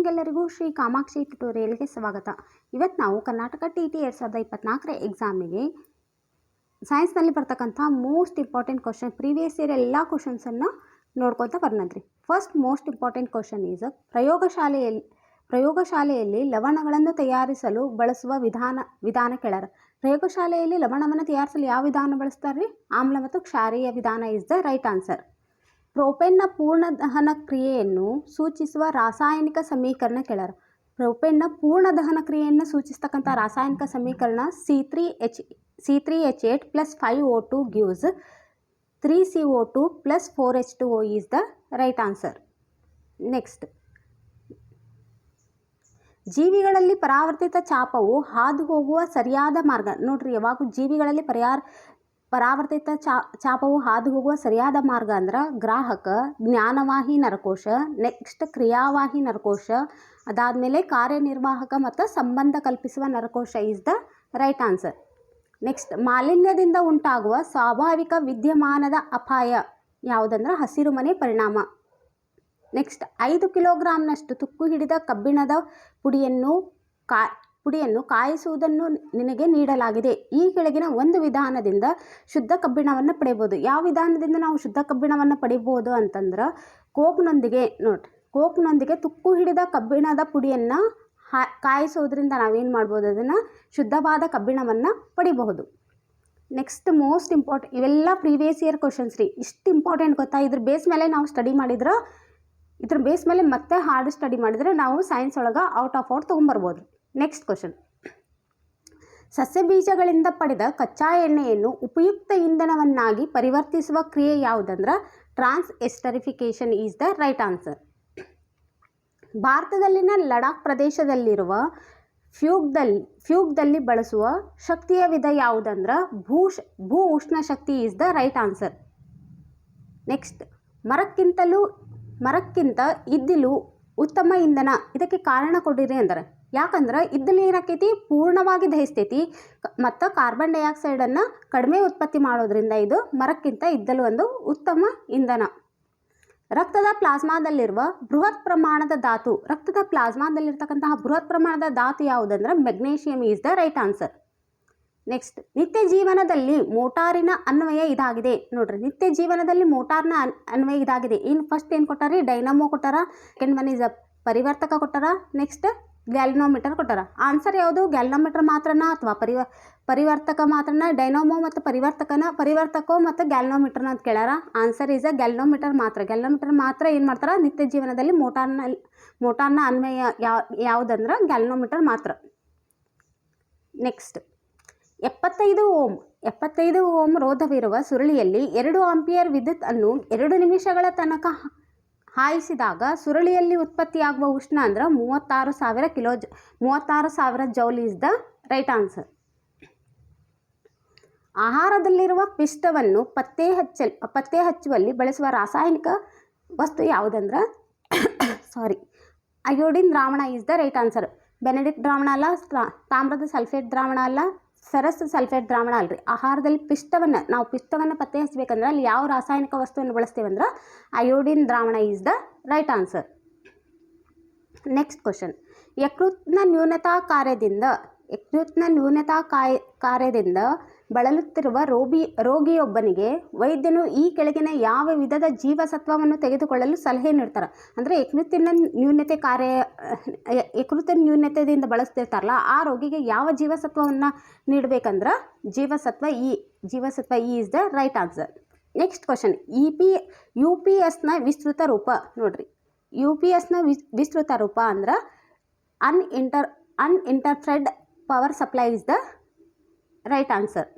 ನಿಮಗೆಲ್ಲರಿಗೂ ಶ್ರೀ ಕಾಮಾಕ್ಷಿ ಟ್ಯುಟೋರಿಯಲ್ಗೆ ಸ್ವಾಗತ. ಇವತ್ತು ನಾವು ಕರ್ನಾಟಕ ಟಿ ಟಿ ಎರಡು ಸಾವಿರದ ಇಪ್ಪತ್ನಾಲ್ಕರ ಎಕ್ಸಾಮಿಗೆ ಸೈನ್ಸ್ನಲ್ಲಿ ಬರ್ತಕ್ಕಂಥ most important question previous year ಎಲ್ಲ ಕ್ವಶನ್ಸನ್ನು ನೋಡ್ಕೊತ ಬರ್ನದ್ರಿ first most important question is ಪ್ರಯೋಗಶಾಲೆಯಲ್ಲಿ ಪ್ರಯೋಗಶಾಲೆಯಲ್ಲಿ ಲವಣಗಳನ್ನು ತಯಾರಿಸಲು ಬಳಸುವ ವಿಧಾನ ವಿಧಾನ ಕೆಳರ. ಪ್ರಯೋಗಶಾಲೆಯಲ್ಲಿ ಲವಣವನ್ನು ತಯಾರಿಸಲು ಯಾವ ವಿಧಾನ ಬಳಸ್ತಾರೆ ರೀ ಆಮ್ಲ ಮತ್ತು ಕ್ಷಾರೀಯ ವಿಧಾನ ಇಸ್ ದ ರೈಟ್ ಆನ್ಸರ್ ಪ್ರೋಪೇನ್ನ ಪೂರ್ಣ ದಹನ ಕ್ರಿಯೆಯನ್ನು ಸೂಚಿಸುವ ರಾಸಾಯನಿಕ ಸಮೀಕರಣ ಕೆಳರ. ಪ್ರೋಪೇನ್ನ ಪೂರ್ಣ ದಹನ ಕ್ರಿಯೆಯನ್ನು ಸೂಚಿಸ್ತಕ್ಕಂಥ ರಾಸಾಯನಿಕ ಸಮೀಕರಣ C three H C three H eight plus five O two gives three C O two plus four H two O is the right answer next ಜೀವಿಗಳಲ್ಲಿ ಪರಾವರ್ತಿತ ಚಾಪವು ಹಾದು ಹೋಗುವ ಸರಿಯಾದ ಮಾರ್ಗ. ನೋಡ್ರಿ, ಯಾವಾಗ ಜೀವಿಗಳಲ್ಲಿ ಪರಿಹಾರ ಪರಾವರ್ತಿತ ಚಾಪವು ಹಾದು ಹೋಗುವ ಸರಿಯಾದ ಮಾರ್ಗ ಅಂದ್ರೆ ಗ್ರಾಹಕ, ಜ್ಞಾನವಾಹಿ ನರಕೋಶ ನೆಕ್ಸ್ಟ್ ಕ್ರಿಯಾವಾಹಿ ನರಕೋಶ, ಅದಾದಮೇಲೆ ಕಾರ್ಯನಿರ್ವಾಹಕ ಮತ್ತು ಸಂಬಂಧ ಕಲ್ಪಿಸುವ ನರಕೋಶ is the right answer next ಮಾಲಿನ್ಯದಿಂದ ಉಂಟಾಗುವ ಸ್ವಾಭಾವಿಕ ವಿದ್ಯಮಾನದ ಅಪಾಯ ಯಾವುದಂದ್ರೆ ಹಸಿರು ಮನೆ ಪರಿಣಾಮ. ನೆಕ್ಸ್ಟ್ ಐದು ಕಿಲೋಗ್ರಾಮ್ನಷ್ಟು ತುಕ್ಕು ಹಿಡಿದ ಕಬ್ಬಿಣದ ಪುಡಿಯನ್ನು ಕಾ ಪುಡಿಯನ್ನು ಕಾಯಿಸುವುದನ್ನು ನಿನಗೆ ನೀಡಲಾಗಿದೆ. ಈ ಕೆಳಗಿನ ಒಂದು ವಿಧಾನದಿಂದ ಶುದ್ಧ ಕಬ್ಬಿಣವನ್ನು ಪಡೆಯಬಹುದು. ಯಾವ ವಿಧಾನದಿಂದ ನಾವು ಶುದ್ಧ ಕಬ್ಬಿಣವನ್ನು ಪಡಿಬೋದು ಅಂತಂದ್ರೆ ಕೋಕ್ನೊಂದಿಗೆ ನೋಡಿರಿ ಕೋಕ್ನೊಂದಿಗೆ ತುಕ್ಕು ಹಿಡಿದ ಕಬ್ಬಿಣದ ಪುಡಿಯನ್ನು ಹಾ ಕಾಯಿಸೋದ್ರಿಂದ ನಾವೇನು ಮಾಡ್ಬೋದು? ಅದನ್ನು ಶುದ್ಧವಾದ ಕಬ್ಬಿಣವನ್ನು ಪಡಿಬಹುದು. ನೆಕ್ಸ್ಟ್ ಮೋಸ್ಟ್ ಇಂಪಾರ್ಟ್ ಇವೆಲ್ಲ ಪ್ರೀವಿಯಸ್ ಇಯರ್ ಕ್ವಶನ್ಸ್ ರೀ. ಇಷ್ಟು ಇಂಪಾರ್ಟೆಂಟ್ ಗೊತ್ತಾ? ಇದ್ರ ಬೇಸ್ ಮೇಲೆ ನಾವು ಸ್ಟಡಿ ಮಾಡಿದ್ರೆ, ಇದ್ರ ಬೇಸ್ ಮೇಲೆ ಮತ್ತೆ ಹಾರ್ಡ್ ಸ್ಟಡಿ ಮಾಡಿದರೆ ನಾವು ಸೈನ್ಸ್ ಒಳಗೆ ಔಟ್ ಆಫ್ ಔಟ್ ತೊಗೊಂಬರ್ಬೋದು ನೆಕ್ಸ್ಟ್ ಕ್ವಶನ್ ಸಸ್ಯ ಬೀಜಗಳಿಂದ ಪಡೆದ ಕಚ್ಚಾ ಎಣ್ಣೆಯನ್ನು ಉಪಯುಕ್ತ ಇಂಧನವನ್ನಾಗಿ ಪರಿವರ್ತಿಸುವ ಕ್ರಿಯೆ ಯಾವುದಂದ್ರೆ transesterification is the right answer ಭಾರತದಲ್ಲಿನ ಲಡಾಖ್ ಪ್ರದೇಶದಲ್ಲಿರುವ ಫ್ಯೂಗ್ದಲ್ಲಿ ಫ್ಯೂಗ್ದಲ್ಲಿ ಬಳಸುವ ಶಕ್ತಿಯ ವಿಧ ಯಾವುದಂದ್ರೆ ಭೂ ಭೂ ಉಷ್ಣ ಶಕ್ತಿ is the right answer next ಮರಕ್ಕಿಂತಲೂ, ಮರಕ್ಕಿಂತ ಇದ್ದಿಲು ಉತ್ತಮ ಇಂಧನ, ಇದಕ್ಕೆ ಕಾರಣ ಕೊಡಿರಿ ಅಂದರೆ ಯಾಕಂದ್ರೆ ಇದ್ದಲ್ಲಿ ಏನಾಕೈತಿ ಪೂರ್ಣವಾಗಿ ದಹಿಸ್ತೈತಿ. ಮತ್ತು ಕಾರ್ಬನ್ ಡೈಆಕ್ಸೈಡನ್ನು ಕಡಿಮೆ ಉತ್ಪತ್ತಿ ಮಾಡೋದ್ರಿಂದ ಇದು ಮರಕ್ಕಿಂತ ಇದ್ದಲು ಒಂದು ಉತ್ತಮ ಇಂಧನ. ರಕ್ತದ ಪ್ಲಾಸ್ಮಾದಲ್ಲಿರುವ ಬೃಹತ್ ಪ್ರಮಾಣದ ಧಾತು, ರಕ್ತದ ಪ್ಲಾಸ್ಮಾದಲ್ಲಿರ್ತಕ್ಕಂತಹ ಬೃಹತ್ ಪ್ರಮಾಣದ ಧಾತು ಯಾವುದಂದ್ರೆ magnesium is the right answer next ನಿತ್ಯ ಜೀವನದಲ್ಲಿ ಮೋಟಾರಿನ ಅನ್ವಯ ಇದಾಗಿದೆ. ನೋಡ್ರಿ, ನಿತ್ಯ ಜೀವನದಲ್ಲಿ ಮೋಟಾರ್ನ ಅನ್, ಅನ್ವಯ ಇದಾಗಿದೆ. ಇನ್ನು ಫಸ್ಟ್ ಏನು ಕೊಟ್ಟಾರಿ? ಡೈನಮೋ ಕೊಟ್ಟಾರ? ಕೆನ್ ಒನ್ ಇಸ್ ಅ ಪರಿವರ್ತಕ ಕೊಟ್ಟಾರ? ನೆಕ್ಸ್ಟ್ ಗ್ಯಾಲ್ನೋಮೀಟರ್ ಕೊಟ್ಟಾರ. ಆನ್ಸರ್ ಯಾವುದು? ಗ್ಯಾಲಿನೋಮೀಟರ್ ಮಾತ್ರನಾ ಅಥವಾ ಪರಿವ, ಪರಿವರ್ತಕ ಮಾತ್ರನ? ಡೈನೋಮೋ ಮತ್ತು ಪರಿವರ್ತಕನ, ಪರಿವರ್ತಕೋ ಮತ್ತು ಗ್ಯಾಲಿನೋಮೀಟರ್ನ ಅಂತ ಕೇಳ್ಯಾರ? ಆನ್ಸರ್ ಈಸ್ ಅ ಗ್ಯಾಲಿನೋಮೀಟರ್ ಮಾತ್ರ. ಗ್ಯಾಲಿನೋಮೀಟರ್ ಮಾತ್ರ ಏನು ಮಾಡ್ತಾರೆ? ನಿತ್ಯ ಜೀವನದಲ್ಲಿ ಮೋಟಾರ್ನ ಮೋಟಾರ್ನ ಅನ್ವಯ ಯಾವ ಯಾವುದಂದ್ರೆ ಗ್ಯಾಲಿನೋಮೀಟರ್ ಮಾತ್ರ. ನೆಕ್ಸ್ಟ್ ಎಪ್ಪತ್ತೈದು ಓಮ್. ಎಪ್ಪತ್ತೈದು ಓಮ್ ರೋಧವಿರುವ ಸುರುಳಿಯಲ್ಲಿ ಎರಡು ಆಂಪಿಯರ್ ವಿದ್ಯುತ್ ಅನ್ನು ಎರಡು ನಿಮಿಷಗಳ ತನಕ ಹಾಯಿಸಿದಾಗ ಸುರುಳಿಯಲ್ಲಿ ಉತ್ಪತ್ತಿಯಾಗುವ ಉಷ್ಣ ಅಂದ್ರೆ ಮೂವತ್ತಾರು ಸಾವಿರ ಕಿಲೋ ಜ, ಮೂವತ್ತಾರು ಸಾವಿರ joule is the right answer. ಆಹಾರದಲ್ಲಿರುವ ಪಿಷ್ಟವನ್ನು ಪತ್ತೆ ಹಚ್ಚಲ್, ಪತ್ತೆ ಹಚ್ಚುವಲ್ಲಿ ಬಳಸುವ ರಾಸಾಯನಿಕ ವಸ್ತು ಯಾವುದಂದ್ರೆ ಸಾರಿ ಅಯೋಡಿನ್ ದ್ರಾವಣ is the right answer. Benedict ದ್ರಾವಣ ಅಲ್ಲ ತಾಮ್ರದ ಸಲ್ಫೇಟ್ ದ್ರಾವಣ ಅಲ್ಲ ಫೆರಸ್ ಸಲ್ಫೇಟ್ ದ್ರಾವಣ ಅಲ್ರಿ. ಆಹಾರದಲ್ಲಿ ಪಿಷ್ಟವನ್ನು, ನಾವು ಪಿಷ್ಟವನ್ನು ಪತ್ತೆ ಹಚ್ಚಬೇಕಂದ್ರೆ ಅಲ್ಲಿ ಯಾವ ರಾಸಾಯನಿಕ ವಸ್ತುವನ್ನು ಬಳಸ್ತೇವಂದ್ರೆ ಅಯೋಡಿನ್ ದ್ರಾವಣ is the right answer next question ಯಕೃತ್ನ ನ್ಯೂನತಾ ಕಾರ್ಯದಿಂದ ಯಕೃತ್ನ ನ್ಯೂನತಾ ಕಾಯ ಕಾರ್ಯದಿಂದ ಬಳಲುತ್ತಿರುವ ರೋಗಿ ರೋಗಿಯೊಬ್ಬನಿಗೆ ವೈದ್ಯನು ಈ ಕೆಳಗಿನ ಯಾವ ವಿಧದ ಜೀವಸತ್ವವನ್ನು ತೆಗೆದುಕೊಳ್ಳಲು ಸಲಹೆ ನೀಡ್ತಾರೆ? ಅಂದರೆ ಯಕೃತ್ತಿನ ನ್ಯೂನತೆ ಕಾರ್ಯ ಯಕೃತ ನ್ಯೂನತೆಯಿಂದ ಬಳಸ್ತಿರ್ತಾರಲ್ಲ, ಆ ರೋಗಿಗೆ ಯಾವ ಜೀವಸತ್ವವನ್ನು ನೀಡಬೇಕಂದ್ರೆ ಜೀವಸತ್ವ ಇ ಜೀವಸತ್ವ E is the right answer next question E P U P ಎಸ್ನ ವಿಸ್ತೃತ ರೂಪ ನೋಡ್ರಿ. ಯು ಪಿ ಎಸ್ನ ವಿಸ್ತೃತ ರೂಪ ಅಂದ್ರೆ un inter un interrupted power supply is the right answer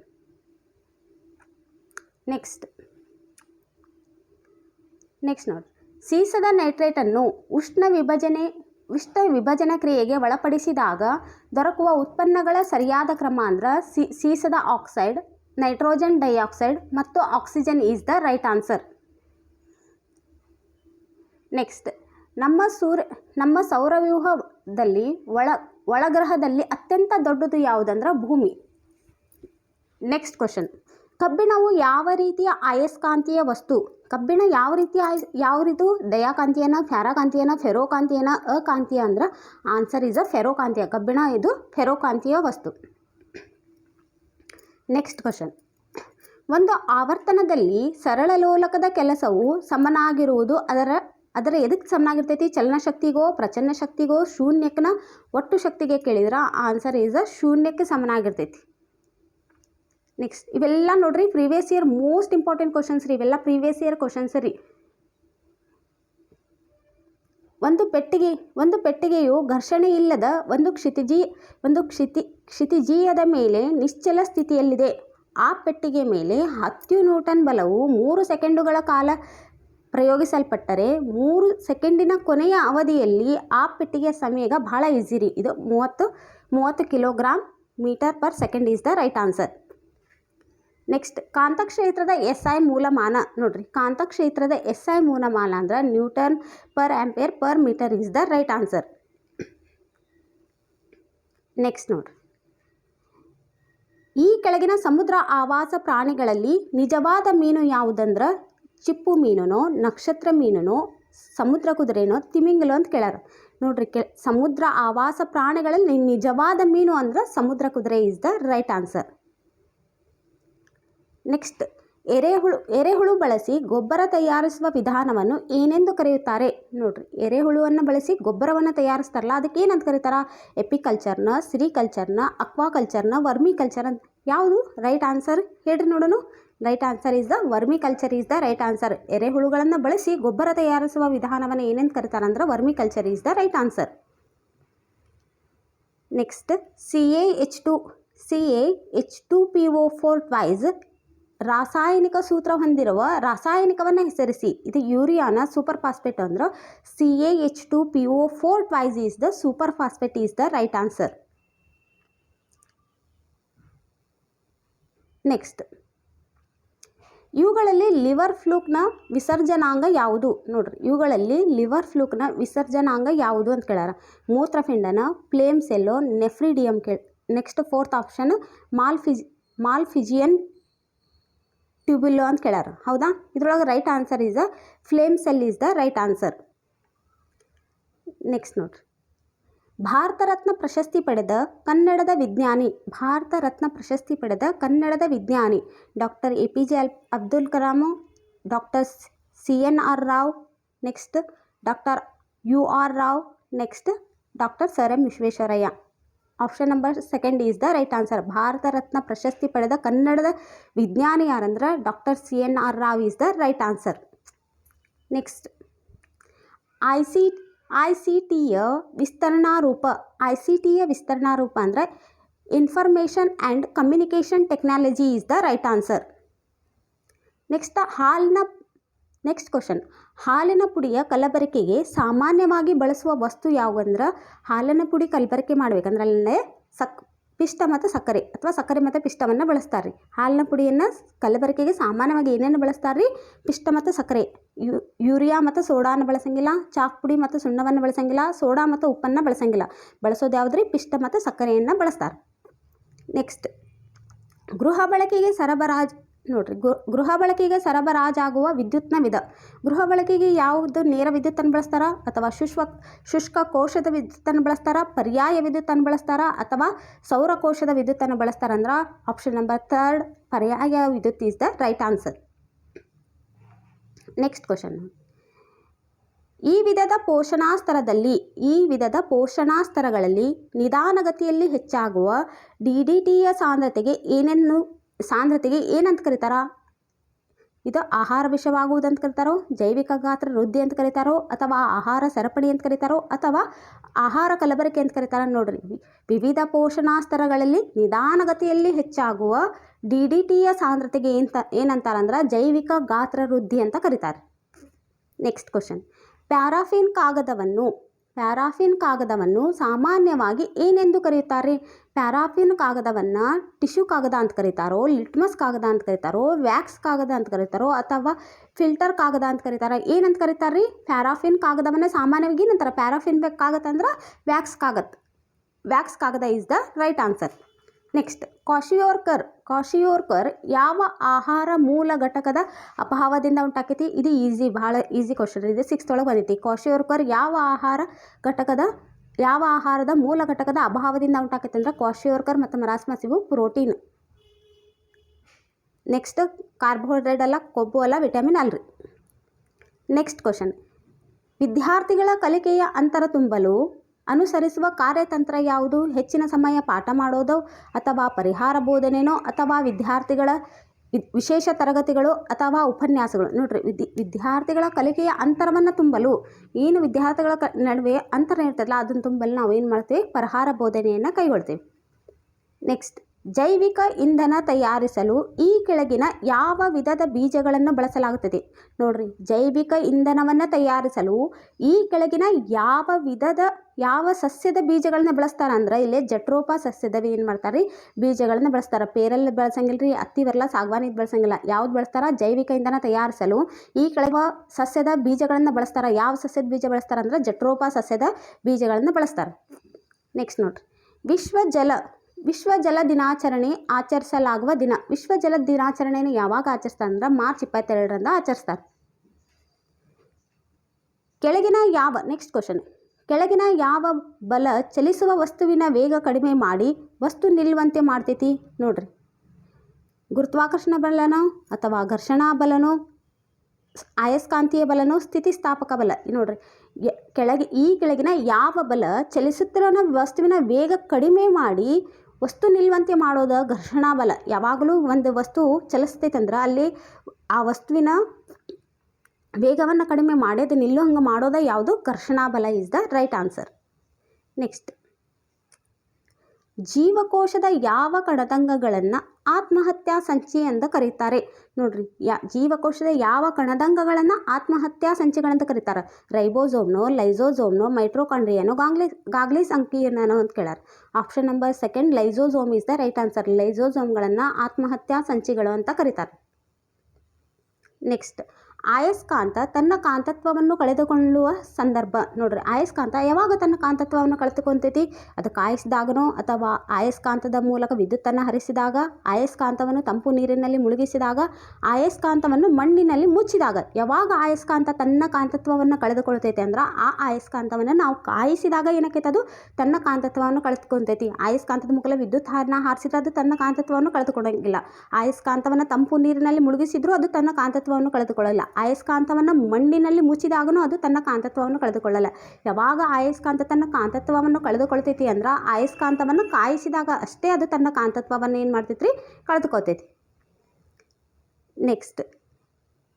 next next ನೋಡಿ ಸೀಸದ ನೈಟ್ರೇಟನ್ನು ಉಷ್ಣ ವಿಭಜನೆ, ಉಷ್ಣ ವಿಭಜನ ಕ್ರಿಯೆಗೆ ಒಳಪಡಿಸಿದಾಗ ದೊರಕುವ ಉತ್ಪನ್ನಗಳ ಸರಿಯಾದ ಕ್ರಮ ಅಂದ್ರೆ ಸೀಸದ ಆಕ್ಸೈಡ್ ನೈಟ್ರೋಜನ್ ಡೈಆಕ್ಸೈಡ್ ಮತ್ತು oxygen is the right answer next ನಮ್ಮ ಸೂರ್ಯ ನಮ್ಮ ಸೌರವ್ಯೂಹದಲ್ಲಿ ಒಳ, ಒಳಗ್ರಹದಲ್ಲಿ ಅತ್ಯಂತ ದೊಡ್ಡದು ಯಾವುದಂದ್ರೆ ಭೂಮಿ. ನೆಕ್ಸ್ಟ್ ಕ್ವಶನ್ ಕಬ್ಬಿಣವು ಯಾವ ರೀತಿಯ ಅಯಸ್ಕಾಂತೀಯ ವಸ್ತು? ಕಬ್ಬಿಣ ಯಾವ ರೀತಿ ಯಾವ ರೀತಿ? ದಯಾಕಾಂತಿಯನ ಫ್ಯಾರಕಾಂತಿಯನ ಫೆರೋಕಾಂತಿಯನ, ಅಕಾಂತೀಯ ಅಂದ್ರೆ ಆನ್ಸರ್ ಈಸ್ ಅ ಫೆರೋಕಾಂತೀಯ. ಕಬ್ಬಿಣ ಇದು ಫೆರೋಕಾಂತೀಯ ವಸ್ತು. Next question. ಒಂದು ಆವರ್ತನದಲ್ಲಿ ಸರಳ ಲೋಲಕದ ಕೆಲಸವು ಸಮನಾಗಿರುವುದು ಅದರ ಅದರ ಎದಕ್ಕೆ ಸಮನಾಗಿರ್ತೈತಿ? ಚಲನಶಕ್ತಿಗೋ ಪ್ರಚನ್ನ ಶಕ್ತಿಗೋ, ಶೂನ್ಯಕ್ಕನ ಒಟ್ಟು ಶಕ್ತಿಗೆ ಕೇಳಿದ್ರೆ ಆನ್ಸರ್ ಈಸ್ ಅ ಶೂನ್ಯಕ್ಕೆ ಸಮನಾಗಿರ್ತೈತಿ. ನೆಕ್ಸ್ಟ್ ಇವೆಲ್ಲ ನೋಡ್ರಿ previous year most important questions ರೀ, ಇವೆಲ್ಲ ಪ್ರೀವಿಯಸ್ ಇಯರ್ ಕ್ವಶನ್ಸ್ ರೀ. ಒಂದು ಪೆಟ್ಟಿಗೆ, ಒಂದು ಪೆಟ್ಟಿಗೆಯು ಘರ್ಷಣೆ ಇಲ್ಲದ ಒಂದು ಕ್ಷಿತಿಜಿ, ಒಂದು ಕ್ಷಿತಿ, ಕ್ಷಿತಿಜೀಯದ ಮೇಲೆ ನಿಶ್ಚಲ ಸ್ಥಿತಿಯಲ್ಲಿದೆ. ಆ ಪೆಟ್ಟಿಗೆ ಮೇಲೆ ಹತ್ತು ನ್ಯೂಟನ್ ಬಲವು ಮೂರು ಸೆಕೆಂಡುಗಳ ಕಾಲ ಪ್ರಯೋಗಿಸಲ್ಪಟ್ಟರೆ ಮೂರು ಸೆಕೆಂಡಿನ ಕೊನೆಯ ಅವಧಿಯಲ್ಲಿ ಆ ಪೆಟ್ಟಿಗೆಯ ಸಮಯಗ ಬಹಳ ಈಸಿ ರೀ. ಇದು ಮೂವತ್ತು ಮೂವತ್ತು kilogram metre per second is the right answer next ಕಾಂತಕ್ಷೇತ್ರದ S I ಮೂಲಮಾನ. ನೋಡಿರಿ, ಕಾಂತಕ್ಷೇತ್ರದ ಎಸ್ ಐ ಮೂಲಮಾನ ಅಂದ್ರೆ newton per ampere per metre is the right answer. Next ನೋಡ್ರಿ. ಈ ಕೆಳಗಿನ ಸಮುದ್ರ ಆವಾಸ ಪ್ರಾಣಿಗಳಲ್ಲಿ ನಿಜವಾದ ಮೀನು ಯಾವುದಂದ್ರೆ ಚಿಪ್ಪು ಮೀನುನೋ, ನಕ್ಷತ್ರ ಮೀನುನೋ, ಸಮುದ್ರ ಕುದುರೆನೋ, ತಿಮಿಂಗಲು ಅಂತ ಕೇಳ್ಯಾರ. ನೋಡ್ರಿ ಕೆ ಸಮುದ್ರ ಆವಾಸ ಪ್ರಾಣಿಗಳಲ್ಲಿ ನಿಜವಾದ ಮೀನು ಅಂದ್ರೆ ಸಮುದ್ರ ಕುದುರೆ is the right answer. Next, ಎರೆಹುಳು ಎರೆಹುಳು ಬಳಸಿ ಗೊಬ್ಬರ ತಯಾರಿಸುವ ವಿಧಾನವನ್ನು ಏನೆಂದು ಕರೆಯುತ್ತಾರೆ? ನೋಡ್ರಿ, ಎರೆಹುಳುವನ್ನು ಬಳಸಿ ಗೊಬ್ಬರವನ್ನು ತಯಾರಿಸ್ತಾರಲ್ಲ ಅದಕ್ಕೆ ಏನಂತ ಕರೀತಾರ? ಎಪಿಕಲ್ಚರ್ನ, ಸಿರಿಕಲ್ಚರ್ನ, ಅಕ್ವಾಕಲ್ಚರ್ನ ವರ್ಮಿ ಕಲ್ಚರ್ ಅಂತ. ಯಾವುದು? ರೈಟ್ ಆನ್ಸರ್ ಹೇಳ್ರಿ ನೋಡೋಣ. Right answer is the vermiculture is the right answer. ಎರೆಹುಳುಗಳನ್ನು ಬಳಸಿ ಗೊಬ್ಬರ ತಯಾರಿಸುವ ವಿಧಾನವನ್ನು ಏನೆಂದು ಕರೀತಾರೆ ಅಂದ್ರೆ vermiculture is the right answer. Next, C A H two, C A H two P O four twice ರಾಸಾಯನಿಕ ಸೂತ್ರ ಹೊಂದಿರುವ ರಾಸಾಯನಿಕವನ್ನು ಹೆಸರಿಸಿ. ಇದು ಯೂರಿಯಾನ ಸೂಪರ್ ಫಾಸ್ಫೇಟ್ ಅಂದ್ರೆ C A H two P O four twice is the super phosphate is the right answer next ಇವುಗಳಲ್ಲಿ liver ಫ್ಲೂಕ್ನ ವಿಸರ್ಜನಾಂಗ ಯಾವುದು? ನೋಡ್ರಿ, ಇವುಗಳಲ್ಲಿ ಲಿವರ್ ಫ್ಲೂಕ್ನ ವಿಸರ್ಜನಾಂಗ ಯಾವುದು ಅಂತ ಕೇಳ್ಯಾರ. ಮೂತ್ರಪಿಂಡನ ಪ್ಲೇಮ್ ಸೆಲ್ಲೋ ನೆಫ್ರಿಡಿಯಂ ಕೇಳಿ next fourth option Malpigh Malpighian ಟ್ಯೂಬ್ಯುಲೋ ಅಂತ ಕೇಳ್ಯಾರ. ಹೌದಾ? ಇದ್ರೊಳಗೆ right answer is a flame cell is the right answer next ನೋಡ್ರಿ. ಭಾರತ ರತ್ನ ಪ್ರಶಸ್ತಿ ಪಡೆದ ಕನ್ನಡದ ವಿಜ್ಞಾನಿ ಭಾರತ ರತ್ನ ಪ್ರಶಸ್ತಿ ಪಡೆದ ಕನ್ನಡದ ವಿಜ್ಞಾನಿ doctor A P J Al Abdul Kalam doctor C N R Rao next doctor U R Rao next doctor sir M Visvesvaraya option number second is the right answer Bharat Ratna ಪ್ರಶಸ್ತಿ ಪಡೆದ ಕನ್ನಡದ ವಿಜ್ಞಾನಿ ಯಾರಂದ್ರೆ? Doctor C N R Rao is the right answer next I C I C ಟಿಯ ವಿಸ್ತರಣಾ ರೂಪ I C ಟಿಯ ವಿಸ್ತರಣಾ ರೂಪ ಅಂದರೆ information and communication technology is the right answer next ಹಾಲ್ನ next question ಹಾಲಿನ ಪುಡಿಯ ಕಲಬೆರಕೆಗೆ ಸಾಮಾನ್ಯವಾಗಿ ಬಳಸುವ ವಸ್ತು ಯಾವುದಂದ್ರೆ ಹಾಲಿನ ಪುಡಿ ಕಲಬೆರಕೆ ಮಾಡಬೇಕಂದ್ರೆ ಅಲ್ಲೇ ಸಕ್, ಪಿಷ್ಟ ಮತ್ತು ಸಕ್ಕರೆ ಅಥವಾ ಸಕ್ಕರೆ ಮತ್ತು ಪಿಷ್ಟವನ್ನು ಬಳಸ್ತಾರೆ ರೀ ಹಾಲಿನ ಪುಡಿಯನ್ನು ಕಲಬೆರಕೆಗೆ ಸಾಮಾನ್ಯವಾಗಿ ಏನೇನು ಬಳಸ್ತಾರೆ ರೀ ಪಿಷ್ಟ ಮತ್ತು ಸಕ್ಕರೆ. ಯೂರಿಯಾ ಮತ್ತು ಸೋಡಾನ ಬಳಸಂಗಿಲ್ಲ, ಚಾಕ್ ಪುಡಿ ಮತ್ತು ಸುಣ್ಣವನ್ನು ಬಳಸಂಗಿಲ್ಲ, ಸೋಡಾ ಮತ್ತು ಉಪ್ಪನ್ನು ಬಳಸಂಗಿಲ್ಲ. ಬಳಸೋದು ಯಾವ್ದು ರೀ ಪಿಷ್ಟ ಮತ್ತು ಸಕ್ಕರೆಯನ್ನು ಬಳಸ್ತಾರೆ. ನೆಕ್ಸ್ಟ್, ಗೃಹ ಬಳಕೆಗೆ ಸರಬರಾಜು ನೋಡ್ರಿ ಗೃಹ ಬಳಕೆಗೆ ಸರಬರಾಜಾಗುವ ವಿದ್ಯುತ್ನ ವಿಧ. ಗೃಹ ಬಳಕೆಗೆ ಯಾವುದು ನೇರ ವಿದ್ಯುತ್ತನ್ನು ಬಳಸ್ತಾರ? ಅಥವಾ ಶುಷ್ಕ ಶುಷ್ಕ ಕೋಶದ ವಿದ್ಯುತ್ತನ್ನು ಬಳಸ್ತಾರ? ಪರ್ಯಾಯ ವಿದ್ಯುತ್ತನ್ನು ಬಳಸ್ತಾರ? ಅಥವಾ ಸೌರ ಕೋಶದ ವಿದ್ಯುತ್ತನ್ನು ಬಳಸ್ತಾರ ಅಂದ್ರೆ ಆಪ್ಷನ್ ನಂಬರ್ ಥರ್ಡ್ ಪರ್ಯಾಯ ವಿದ್ಯುತ್ is the right answer next question ಈ ವಿಧದ ಪೋಷಣಾಸ್ತರದಲ್ಲಿ, ಈ ವಿಧದ ಪೋಷಣಾಸ್ತರಗಳಲ್ಲಿ ನಿಧಾನಗತಿಯಲ್ಲಿ ಹೆಚ್ಚಾಗುವ ಡಿ ಡಿ ಟಿಯ ಸಾಂದ್ರತೆಗೆ ಏನೇನು ಸಾಂದ್ರತೆಗೆ ಏನಂತ ಕರೀತಾರ, ಇದು ಆಹಾರ ವಿಷವಾಗುವುದಂತ ಕರೀತಾರೋ, ಜೈವಿಕ ಗಾತ್ರ ವೃದ್ಧಿ ಅಂತ ಕರೀತಾರೋ, ಅಥವಾ ಆಹಾರ ಸರಪಣಿ ಅಂತ ಕರೀತಾರೋ, ಅಥವಾ ಆಹಾರ ಕಲಬೆರಕೆ ಅಂತ ಕರೀತಾರ ನೋಡ್ರಿ. ವಿವಿಧ ಪೋಷಣಾಸ್ತರಗಳಲ್ಲಿ ನಿಧಾನಗತಿಯಲ್ಲಿ ಹೆಚ್ಚಾಗುವ ಡಿ ಡಿ ಟಿಯ ಸಾಂದ್ರತೆಗೆ ಏನಂತ ಏನಂತಾರಂದ್ರೆ ಜೈವಿಕ ಗಾತ್ರ ವೃದ್ಧಿ ಅಂತ ಕರೀತಾರೆ. ನೆಕ್ಸ್ಟ್ ಕ್ವಶನ್ ಪ್ಯಾರಾಫಿನ್ ಕಾಗದವನ್ನು ಪ್ಯಾರಾಫಿನ್ ಕಾಗದವನ್ನು ಸಾಮಾನ್ಯವಾಗಿ ಏನೆಂದು ಕರೆಯುತ್ತಾರೆ? ಪ್ಯಾರಾಫಿನ್ ಕಾಗದವನ್ನು ಟಿಶ್ಯೂ ಕಾಗದ ಅಂತ ಕರೀತಾರೋ, ಲಿಟ್ಮಸ್ ಕಾಗದ ಅಂತ ಕರೀತಾರೋ, ವ್ಯಾಕ್ಸ್ ಕಾಗದ ಅಂತ ಕರೀತಾರೋ, ಅಥವಾ ಫಿಲ್ಟರ್ ಕಾಗದ ಅಂತ ಕರೀತಾರೆ, ಏನಂತ ಕರೀತಾರೆ ರೀ ಪ್ಯಾರಾಫಿನ್ ಕಾಗದವನ್ನು ಸಾಮಾನ್ಯವಾಗಿ ಏನಂತಾರೆ? ಪ್ಯಾರಾಫಿನ್ ಕಾಗದ ಅಂದ್ರೆ ವ್ಯಾಕ್ಸ್ ಕಾಗದ. ವ್ಯಾಕ್ಸ್ ಕಾಗದ is the right answer next kwashiorkor. Kwashiorkor ಯಾವ ಆಹಾರ ಮೂಲ ಘಟಕದ ಅಭಾವದಿಂದ ಉಂಟಾಕೈತಿ? ಇದು ಈಸಿ ಭಾಳ ಈಸಿ ಕ್ವಶನ್ ಇದು ಸಿಕ್ಸ್ತ್ ಒಳಗೆ ಬಂದೈತಿ. ಕಾಶಿಯೋರ್ಕರ್ ಯಾವ ಆಹಾರ ಘಟಕದ, ಯಾವ ಆಹಾರದ ಮೂಲ ಘಟಕದ ಅಭಾವದಿಂದ ಉಂಟಾಕೈತಿ ಅಂದ್ರೆ ಕಾಶಿಯೋರ್ಕರ್ ಮತ್ತು ಮರಾಸ್ಮಸ್ ಇವು ಪ್ರೋಟೀನ್. ನೆಕ್ಸ್ಟ್ ಕಾರ್ಬೋಹೈಡ್ರೇಟ್ ಅಲ್ಲ, ಕೊಬ್ಬು ಅಲ್ಲ ವಿಟಮಿನ್ ಅಲ್ರಿ. ನೆಕ್ಸ್ಟ್ ಕ್ವಶನ್ ವಿದ್ಯಾರ್ಥಿಗಳ ಕಲಿಕೆಯ ಅಂತರ ತುಂಬಲು ಅನುಸರಿಸುವ ಕಾರ್ಯತಂತ್ರ ಯಾವುದು? ಹೆಚ್ಚಿನ ಸಮಯ ಪಾಠ ಮಾಡೋದು ಅಥವಾ ಪರಿಹಾರ ಬೋಧನೆನೋ ಅಥವಾ ವಿದ್ಯಾರ್ಥಿಗಳ ವಿಶೇಷ ತರಗತಿಗಳು ಅಥವಾ ಉಪನ್ಯಾಸಗಳು? ನೋಡ್ರಿ, ವಿದ್ಯ, ವಿದ್ಯಾರ್ಥಿಗಳ ಕಲಿಕೆಯ ಅಂತರವನ್ನು ತುಂಬಲು ಏನು ವಿದ್ಯಾರ್ಥಿಗಳ ಕ ನಡುವೆ ಅಂತರ ಇರ್ತದಲ್ಲ, ಅದನ್ನು ತುಂಬಲು ನಾವು ಏನು ಮಾಡ್ತೀವಿ? ಪರಿಹಾರ ಬೋಧನೆಯನ್ನು ಕೈಗೊಳ್ತೀವಿ. ನೆಕ್ಸ್ಟ್ ಜೈವಿಕ ಇಂಧನ ತಯಾರಿಸಲು ಈ ಕೆಳಗಿನ ಯಾವ ವಿಧದ ಬೀಜಗಳನ್ನು ಬಳಸಲಾಗುತ್ತದೆ? ನೋಡ್ರಿ, ಜೈವಿಕ ಇಂಧನವನ್ನು ತಯಾರಿಸಲು ಈ ಕೆಳಗಿನ ಯಾವ ವಿಧದ, ಯಾವ ಸಸ್ಯದ ಬೀಜಗಳನ್ನ ಬಳಸ್ತಾರ ಅಂದ್ರೆ ಇಲ್ಲಿ ಜಟ್ರೋಪ ಸಸ್ಯದ ಏನು ಮಾಡ್ತಾರೆ ರೀ ಬೀಜಗಳನ್ನ ಬಳಸ್ತಾರೆ. ಪೇರಲ್ ಬಳಸಂಗಿಲ್ಲ ರೀ ಹತ್ತಿವರೆಲ್ಲ ಸಾಗವಾನಿ ಬಳಸಂಗಿಲ್ಲ. ಯಾವ್ದು ಬಳಸ್ತಾರ? ಜೈವಿಕ ಇಂಧನ ತಯಾರಿಸಲು ಈ ಕೆಳಗ ಸಸ್ಯದ ಬೀಜಗಳನ್ನು ಬಳಸ್ತಾರ. ಯಾವ ಸಸ್ಯದ ಬೀಜ ಬಳಸ್ತಾರ ಅಂದ್ರೆ ಜಟ್ರೋಪ ಸಸ್ಯದ ಬೀಜಗಳನ್ನು ಬಳಸ್ತಾರೆ. ನೆಕ್ಸ್ಟ್ ನೋಡ್ರಿ ವಿಶ್ವ ಜಲ ವಿಶ್ವ ಜಲ ದಿನಾಚರಣೆ ಆಚರಿಸಲಾಗುವ ದಿನ. ವಿಶ್ವ ಜಲ ದಿನಾಚರಣೆಯನ್ನು ಯಾವಾಗ ಆಚರಿಸ್ತಾರೆ ಅಂದ್ರೆ ಮಾರ್ಚ್ ಇಪ್ಪತ್ತೆರಡರಿಂದ ಆಚರಿಸ್ತಾರೆ. ಕೆಳಗಿನ ಯಾವ ನೆಕ್ಸ್ಟ್ ಕ್ವಶನ್ ಕೆಳಗಿನ ಯಾವ ಬಲ ಚಲಿಸುವ ವಸ್ತುವಿನ ವೇಗ ಕಡಿಮೆ ಮಾಡಿ ವಸ್ತು ನಿಲ್ಲುವಂತೆ ಮಾಡ್ತೈತಿ ನೋಡ್ರಿ. ಗುರುತ್ವಾಕರ್ಷಣ ಬಲನೋ ಅಥವಾ ಘರ್ಷಣಾ ಬಲನೋ, ಆಯಸ್ಕಾಂತೀಯ ಬಲನೋ, ಸ್ಥಿತಿಸ್ಥಾಪಕ ಬಲ. ನೋಡ್ರಿ ಕೆಳಗೆ, ಈ ಕೆಳಗಿನ ಯಾವ ಬಲ ಚಲಿಸುತ್ತಿರೋ ವಸ್ತುವಿನ ವೇಗ ಕಡಿಮೆ ಮಾಡಿ ವಸ್ತು ನಿಲ್ಲುವಂತೆ ಮಾಡೋದು ಘರ್ಷಣಾ ಬಲ. ಯಾವಾಗಲೂ ಒಂದು ವಸ್ತು ಚಲಿಸ್ತೈತಂದ್ರೆ ಅಲ್ಲಿ ಆ ವಸ್ತುವಿನ ವೇಗವನ್ನು ಕಡಿಮೆ ಮಾಡೋದು ನಿಲ್ಲೋ ಹಂಗೆ ಮಾಡೋದ ಯಾವುದು ಘರ್ಷಣಾ ಬಲ is the right answer next ಜೀವಕೋಶದ ಯಾವ ಕಣದಂಗಗಳನ್ನು ಆತ್ಮಹತ್ಯಾ ಸಂಚಿ ಅಂತ ಕರೀತಾರೆ. ನೋಡ್ರಿ, ಯಾ, ಜೀವಕೋಶದ ಯಾವ ಕಣದಂಗಗಳನ್ನು ಆತ್ಮಹತ್ಯಾ ಸಂಚಿಗಳಂತ ಕರೀತಾರೆ? ರೈಬೋಸೋಮ್ನೋ, ಲೈಸೋಸೋಮ್ನೋ, ಮೈಟ್ರೋಕಾಂಡ್ರಿಯನೋ, ಗಾಂಗ್ಲಿ, ಗಾಗ್ಲಿ ಸಂಕೀರ್ಣನೋ ಅಂತ ಕೇಳ್ಯಾರ option number second, lysosome is the right answer. ಲೈಸೋಸೋಮ್ಗಳನ್ನು ಆತ್ಮಹತ್ಯಾ ಸಂಚಿಗಳು ಅಂತ ಕರೀತಾರೆ. ನೆಕ್ಸ್ಟ್ ಆಯಸ್ಕಾಂತ ತನ್ನ ಕಾಂತತ್ವವನ್ನು ಕಳೆದುಕೊಳ್ಳುವ ಸಂದರ್ಭ. ನೋಡ್ರಿ, ಆಯಸ್ಕಾಂತ ಯಾವಾಗ ತನ್ನ ಕಾಂತತ್ವವನ್ನು ಕಳೆದುಕೊಂತೈತಿ? ಅದು ಕಾಯಿಸಿದಾಗನೋ ಅಥವಾ ಆಯಸ್ಕಾಂತದ ಮೂಲಕ ವಿದ್ಯುತ್ತನ್ನು ಹರಿಸಿದಾಗ, ಆಯಸ್ಕಾಂತವನ್ನು ತಂಪು ನೀರಿನಲ್ಲಿ ಮುಳುಗಿಸಿದಾಗ, ಆಯಸ್ಕಾಂತವನ್ನು ಮಣ್ಣಿನಲ್ಲಿ ಮುಚ್ಚಿದಾಗ ಯಾವಾಗ ಆಯಸ್ಕಾಂತ ತನ್ನ ಕಾಂತತ್ವವನ್ನು ಕಳೆದುಕೊಳ್ತೈತಿ ಅಂದ್ರೆ, ಆ ಆಯಸ್ಕಾಂತವನ್ನು ನಾವು ಕಾಯಿಸಿದಾಗ ಏನಕ್ಕೈತೆ ಅದು? ತನ್ನ ಕಾಂತತ್ವವನ್ನು ಕಳೆದುಕೊಂತೈತಿ. ಆಯಸ್ಕಾಂತದ ಮೂಲಕ ವಿದ್ಯುತ್ ಹಾರನ ಹಾರಿಸಿದ್ರೆ ಅದು ತನ್ನ ಕಾಂತತ್ವವನ್ನು ಕಳೆದುಕೊಳ್ಳೋಂಗಿಲ್ಲ. ಆಯಸ್ಕಾಂತವನ್ನು ತಂಪು ನೀರಿನಲ್ಲಿ ಮುಳುಗಿಸಿದ್ರೂ ಅದು ತನ್ನ ಕಾಂತತ್ವವನ್ನು ಕಳೆದುಕೊಳ್ಳಲ್ಲ. ಆಯಸ್ಕಾಂತವನ್ನು ಮಣ್ಣಿನಲ್ಲಿ ಮುಚ್ಚಿದಾಗನೂ ಅದು ತನ್ನ ಕಾಂತತ್ವವನ್ನು ಕಳೆದುಕೊಳ್ಳಲ್ಲ. ಯಾವಾಗ ಆಯಸ್ಕಾಂತ ತನ್ನ ಕಾಂತತ್ವವನ್ನು ಕಳೆದುಕೊಳ್ತೈತಿ ಅಂದ್ರೆ ಆಯಸ್ಕಾಂತವನ್ನು ಕಾಯಿಸಿದಾಗ ಅಷ್ಟೇ ಅದು ತನ್ನ ಕಾಂತತ್ವವನ್ನು ಏನು ಮಾಡ್ತೈತಿ ರೀ ಕಳೆದುಕೊತೈತಿ ನೆಕ್ಸ್ಟ್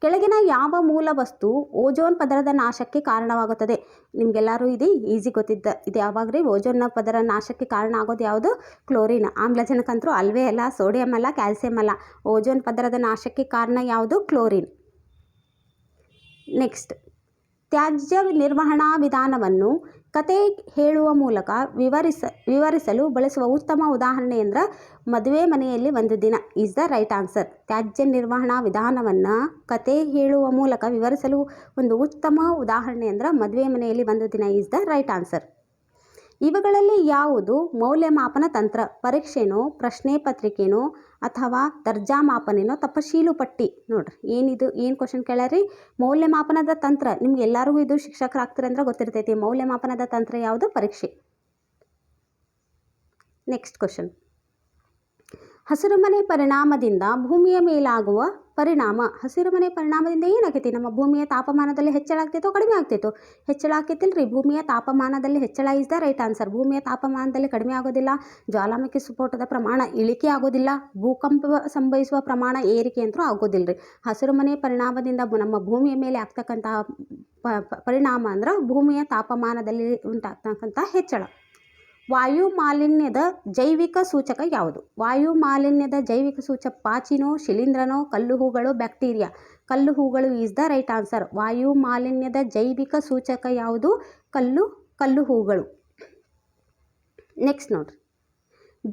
ಕೆಳಗಿನ ಯಾವ ಮೂಲ ವಸ್ತು ಓಜೋನ್ ಪದರದ ನಾಶಕ್ಕೆ ಕಾರಣವಾಗುತ್ತದೆ? ನಿಮಗೆಲ್ಲರೂ ಇದು? ಈಸಿ ಗೊತ್ತಿದ್ದ. ಇದು ಯಾವಾಗ ರೀ ಓಜೋನ್ನ ಪದರ ನಾಶಕ್ಕೆ ಕಾರಣ ಆಗೋದು ಯಾವುದು? ಕ್ಲೋರಿನ್. ಆಮ್ಲಜನಕಂತರೂ ಅಲ್ವೇ ಅಲ್ಲ ಸೋಡಿಯಂ ಅಲ್ಲ? ಕ್ಯಾಲ್ಸಿಯಂ ಅಲ್ಲ? ಓಜೋನ್ ಪದರದ ನಾಶಕ್ಕೆ ಕಾರಣ ಯಾವುದು? ಕ್ಲೋರಿನ್. ನೆಕ್ಸ್ಟ್ ತ್ಯಾಜ್ಯ ನಿರ್ವಹಣಾ ವಿಧಾನವನ್ನು ಕತೆ ಹೇಳುವ ಮೂಲಕ ವಿವರಿಸ, ವಿವರಿಸಲು ಬಳಸುವ ಉತ್ತಮ ಉದಾಹರಣೆ ಅಂದ್ರೆ ಮದುವೆ ಮನೆಯಲ್ಲಿ ಒಂದು ದಿನ ಈಸ್ ದ ರೈಟ್ ಆನ್ಸರ್ ತ್ಯಾಜ್ಯ ನಿರ್ವಹಣಾ ವಿಧಾನವನ್ನು ಕತೆ ಹೇಳುವ ಮೂಲಕ ವಿವರಿಸಲು ಒಂದು ಉತ್ತಮ ಉದಾಹರಣೆ ಅಂದ್ರೆ ಮದುವೆ ಮನೆಯಲ್ಲಿ ಒಂದು ದಿನ ಈಸ್ ದ ರೈಟ್ ಆನ್ಸರ್ ಇವುಗಳಲ್ಲಿ ಯಾವುದು ಮೌಲ್ಯಮಾಪನ ತಂತ್ರ? ಪರೀಕ್ಷೆನೋ, ಪ್ರಶ್ನೆ ಪತ್ರಿಕೆನೋ ಅಥವಾ ದರ್ಜಾ ಮಾಪನೇನೋ? ತಪಶೀಲು ಪಟ್ಟಿ. ನೋಡ್ರಿ, ಏನಿದು, ಏನು ಕ್ವಶನ್ ಕೇಳ್ಯಾರಿ? ಮೌಲ್ಯಮಾಪನದ ತಂತ್ರ. ನಿಮ್ಗೆ ಎಲ್ಲರಿಗೂ ಇದು ಶಿಕ್ಷಕರಾಗ್ತಾರೆ ಅಂದ್ರೆ ಗೊತ್ತಿರ್ತೈತಿ ಮೌಲ್ಯಮಾಪನದ ತಂತ್ರ ಯಾವುದು? ಪರೀಕ್ಷೆ. ನೆಕ್ಸ್ಟ್ ಕ್ವಶನ್ ಹಸಿರುಮನೆ ಪರಿಣಾಮದಿಂದ ಭೂಮಿಯ ಮೇಲಾಗುವ ಪರಿಣಾಮ. ಹಸಿರುಮನೆ ಪರಿಣಾಮದಿಂದ ಏನಾಗೈತಿ? ನಮ್ಮ ಭೂಮಿಯ ತಾಪಮಾನದಲ್ಲಿ ಹೆಚ್ಚಳ ಆಗ್ತೈತೋ ಕಡಿಮೆ ಆಗ್ತೈತೋ? ಹೆಚ್ಚಳ ಆಕೈತಿಲ್ರಿ ಭೂಮಿಯ ತಾಪಮಾನದಲ್ಲಿ ಹೆಚ್ಚಳ ಇಸ್ ರೈಟ್ ಆನ್ಸರ್ ಭೂಮಿಯ ತಾಪಮಾನದಲ್ಲಿ ಕಡಿಮೆ ಆಗೋದಿಲ್ಲ. ಜ್ವಾಲಾಮುಖಿ ಸ್ಫೋಟದ ಪ್ರಮಾಣ ಇಳಿಕೆ ಆಗೋದಿಲ್ಲ. ಭೂಕಂಪ ಸಂಭವಿಸುವ ಪ್ರಮಾಣ ಏರಿಕೆ ಅಂತೂ ಆಗೋದಿಲ್ಲ ರೀ ಹಸಿರುಮನೆ ಪರಿಣಾಮದಿಂದ ನಮ್ಮ ಭೂಮಿಯ ಮೇಲೆ ಆಗ್ತಕ್ಕಂತಹ ಪರಿಣಾಮ ಅಂದ್ರೆ ಭೂಮಿಯ ತಾಪಮಾನದಲ್ಲಿ ಉಂಟಾಗ್ತಕ್ಕಂಥ ಹೆಚ್ಚಳ. ವಾಯು ಮಾಲಿನ್ಯದ ಜೈವಿಕ ಸೂಚಕ ಯಾವುದು? ವಾಯು ಮಾಲಿನ್ಯದ ಜೈವಿಕ ಸೂಚಕ ಪಾಚಿನೋ, ಶಿಲೀಂಧ್ರನೋ ಕಲ್ಲು ಹೂಗಳು ಬ್ಯಾಕ್ಟೀರಿಯಾ? ಕಲ್ಲು ಹೂಗಳು ಈಸ್ ದ ರೈಟ್ ಆನ್ಸರ್ ವಾಯು ಮಾಲಿನ್ಯದ ಜೈವಿಕ ಸೂಚಕ ಯಾವುದು? ಕಲ್ಲು ಕಲ್ಲು ಹೂಗಳು ನೆಕ್ಸ್ಟ್ ನೋಡ್ರಿ.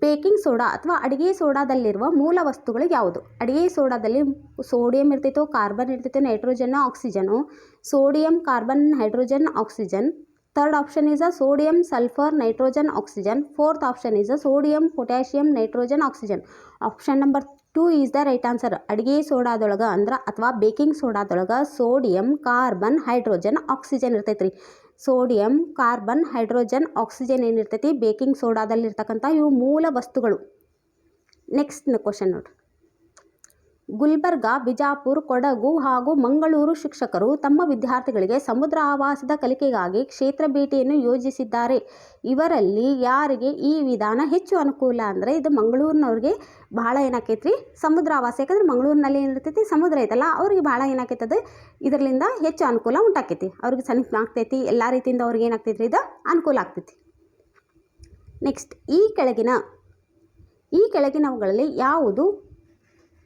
ಬೇಕಿಂಗ್ ಸೋಡಾ ಅಥವಾ ಅಡುಗೆ ಸೋಡಾದಲ್ಲಿರುವ ಮೂಲ ವಸ್ತುಗಳು ಯಾವುದು? ಅಡುಗೆ ಸೋಡಾದಲ್ಲಿ ಸೋಡಿಯಂ ಇರ್ತೈತೋ carbon ಇರ್ತೈತೋ nitrogen oxygen sodium, carbon hydrogen oxygen third option is a sodium sulphur nitrogen oxygen fourth option is a sodium potassium nitrogen oxygen option number two is the right answer ಅಡುಗೆ ಸೋಡಾದೊಳಗೆ ಅಂದ್ರೆ ಅಥವಾ baking ಸೋಡಾದೊಳಗೆ sodium carbon hydrogen oxygen ಇರ್ತೈತೆ ರೀ sodium carbon hydrogen oxygen ಏನಿರ್ತೈತಿ? Baking ಸೋಡಾದಲ್ಲಿ ಇರ್ತಕ್ಕಂಥ ಇವು ಮೂಲ ವಸ್ತುಗಳು. ನೆಕ್ಸ್ಟ್ ಕ್ವಶನ್ ನೋಡ್ರಿ. ಗುಲ್ಬರ್ಗ, ಬಿಜಾಪುರ, ಕೊಡಗು ಹಾಗೂ ಮಂಗಳೂರು ಶಿಕ್ಷಕರು ತಮ್ಮ ವಿದ್ಯಾರ್ಥಿಗಳಿಗೆ ಸಮುದ್ರ ಆವಾಸದ ಕಲಿಕೆಗಾಗಿ ಕ್ಷೇತ್ರ ಭೇಟಿಯನ್ನು ಯೋಜಿಸಿದ್ದಾರೆ. ಇವರಲ್ಲಿ ಯಾರಿಗೆ ಈ ವಿಧಾನ ಹೆಚ್ಚು ಅನುಕೂಲ ಅಂದರೆ ಇದು ಮಂಗಳೂರಿನವ್ರಿಗೆ ಬಹಳ ಏನಾಕೈತ್ರಿ? ಸಮುದ್ರ ಆವಾಸ, ಯಾಕಂದ್ರೆ ಮಂಗಳೂರಿನಲ್ಲಿ ಏನಿರ್ತೈತಿ, ಸಮುದ್ರ ಐತಲ್ಲ, ಅವ್ರಿಗೆ ಭಾಳ ಏನಾಕೈತದ? ಇದರಿಂದ ಹೆಚ್ಚು ಅನುಕೂಲ ಉಂಟಾಕೈತಿ. ಅವ್ರಿಗೆ ಸನಿಹ ಆಗ್ತೈತಿ, ಎಲ್ಲ ರೀತಿಯಿಂದ ಅವ್ರಿಗೆ ಏನಾಗ್ತೈತ್ರಿ, ಇದು ಅನುಕೂಲ ಆಗ್ತೈತಿ. ನೆಕ್ಸ್ಟ್ ಈ ಕೆಳಗಿನ, ಈ ಕೆಳಗಿನವುಗಳಲ್ಲಿ ಯಾವುದು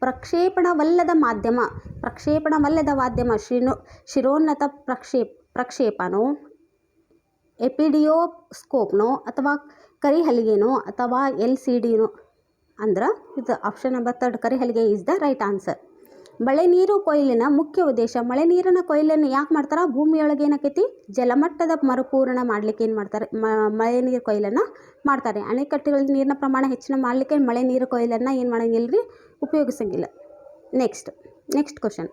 ಪ್ರಕ್ಷೇಪಣವಲ್ಲದ ಮಾಧ್ಯಮ ಪ್ರಕ್ಷೇಪಣವಲ್ಲದ ಮಾಧ್ಯಮ ಶಿರೋ ಶಿರೋನ್ನತ ಪ್ರಕ್ಷೇಪ್ ಪ್ರಕ್ಷೇಪನೋ, ಎಪಿಡಿಯೋಸ್ಕೋಪ್ನೋ ಅಥವಾ ಕರಿಹಲಿಗೆನೋ ಅಥವಾ ಎಲ್ ಸಿ ಡಿನೋ ಅಂದ್ರೆ ಇದು ಆಪ್ಷನ್ ನಂಬರ್ ತರ್ಡ್ ಕರಿಹಲಿಗೆ ಈಸ್ ದ ರೈಟ್ ಆನ್ಸರ್ ಮಳೆ ನೀರು ಕೊಯ್ಲಿನ ಮುಖ್ಯ ಉದ್ದೇಶ. ಮಳೆ ನೀರಿನ ಕೊಯ್ಲನ್ನು ಯಾಕೆ ಮಾಡ್ತಾರೆ? ಭೂಮಿಯೊಳಗೆ ಏನಾಕೈತಿ? ಜಲಮಟ್ಟದ ಮರುಪೂರಣ ಮಾಡಲಿಕ್ಕೆ ಏನು ಮಾಡ್ತಾರೆ? ಮಳೆ ನೀರು ಕೊಯ್ಲನ್ನು ಮಾಡ್ತಾರೆ. ಅಣೆಕಟ್ಟುಗಳಲ್ಲಿ ನೀರಿನ ಪ್ರಮಾಣ ಹೆಚ್ಚಿನ ಮಾಡಲಿಕ್ಕೆ ಮಳೆ ನೀರು ಕೊಯ್ಲನ್ನು ಏನು ಮಾಡಂಗಿಲ್ಲ ರೀ ಉಪಯೋಗಿಸಂಗಿಲ್ಲ. Next next question.